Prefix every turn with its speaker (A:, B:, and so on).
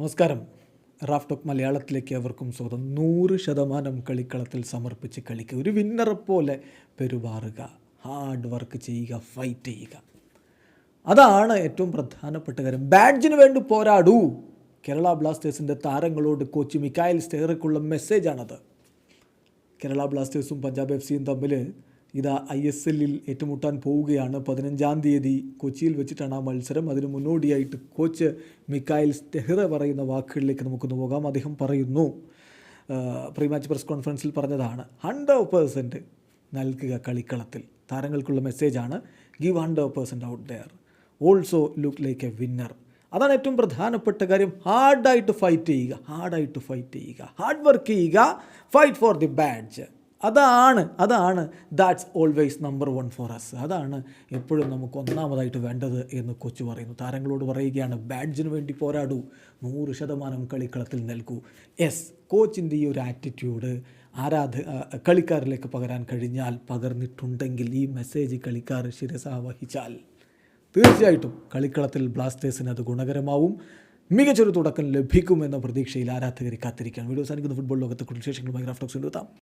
A: നമസ്കാരം. Raf talk മലയാളത്തിലേക്ക് അവർക്കും സ്വാഗതം. നൂറ് ശതമാനം കളിക്കളത്തിൽ സമർപ്പിച്ച് കളിക്കുക ഒരു വിന്നറെ പോലെ പെരുമാറുക. ഹാർഡ് വർക്ക് ചെയ്യുക ഫൈറ്റ് ചെയ്യുക. അതാണ് ഏറ്റവും പ്രധാനപ്പെട്ട കാര്യം. ബാഡ്ജിന് വേണ്ടി പോരാടൂ. കേരള ബ്ലാസ്റ്റേഴ്സിന്റെ താരങ്ങളോട് കോച്ച് മിക്കായൽ സ്റ്റേറക്കുള്ള മെസ്സേജാണത് കേരള ബ്ലാസ്റ്റേഴ്സും പഞ്ചാബ് എഫ് സിയും തമ്മിൽ ഇതാ ഐ എസ് എല്ലിൽ ഏറ്റുമുട്ടാൻ പോവുകയാണ്. പതിനഞ്ചാം തീയതി കൊച്ചിയിൽ വെച്ചിട്ടാണ് ആ മത്സരം. അതിന് മുന്നോടിയായിട്ട് കോച്ച് മിക്കായിൽ സ്റ്റെഹ്റ പറയുന്ന വാക്കുകളിലേക്ക് നമുക്കൊന്ന് പോകാം. അദ്ദേഹം പറയുന്നു പ്രീ മാച്ച് പ്രസ് കോൺഫറൻസിൽ പറഞ്ഞതാണ് ഹൺഡ്രഡ് പേഴ്സന്റ് നൽകുക കളിക്കളത്തിൽ. താരങ്ങൾക്കുള്ള മെസ്സേജാണ് give hundred percent out there also look like a winner അതാണ് ഏറ്റവും പ്രധാനപ്പെട്ട കാര്യം. ഹാർഡായിട്ട് ഫൈറ്റ് ചെയ്യുക ഹാർഡായിട്ട് ഫൈറ്റ് ചെയ്യുക ഹാർഡ് വർക്ക് ചെയ്യുക ഫൈറ്റ് ഫോർ ദി ബാഡ്ജ് അതാണ് അതാണ്. That's always number one for us അതാണ് എപ്പോഴും നമുക്ക് ഒന്നാമതായിട്ട് വേണ്ടത് എന്ന് കൊച്ചു പറയുന്നു. താരങ്ങളോട് പറയുകയാണ് ബാഡ്ജിന് വേണ്ടി പോരാടൂ. നൂറ് ശതമാനം കളിക്കളത്തിൽ നൽകൂ യെസ് കോച്ചിന്റെ ഈ ഒരു ആറ്റിറ്റ്യൂഡ് ആരാധ കളിക്കാരിലേക്ക് പകരാൻ കഴിഞ്ഞാൽ പകർന്നിട്ടുണ്ടെങ്കിൽ ഈ മെസ്സേജ് കളിക്കാർ ശിരസ വഹിച്ചാൽ തീർച്ചയായിട്ടും കളിക്കളത്തിൽ ബ്ലാസ്റ്റേഴ്സിന് അത് ഗുണകരമാവും. മികച്ചൊരു തുടക്കം ലഭിക്കുമെന്ന പ്രതീക്ഷയിൽ ആരാധകരെ കാത്തിരിക്കുകയാണ്. വീഡിയോ സാധിക്കുന്ന ഫുട്ബോൾ ലോകത്തെ കുറിച്ച് വിശേഷങ്ങളുമായി ഗ്രാഫ്റ്റോക്സ് എത്താം.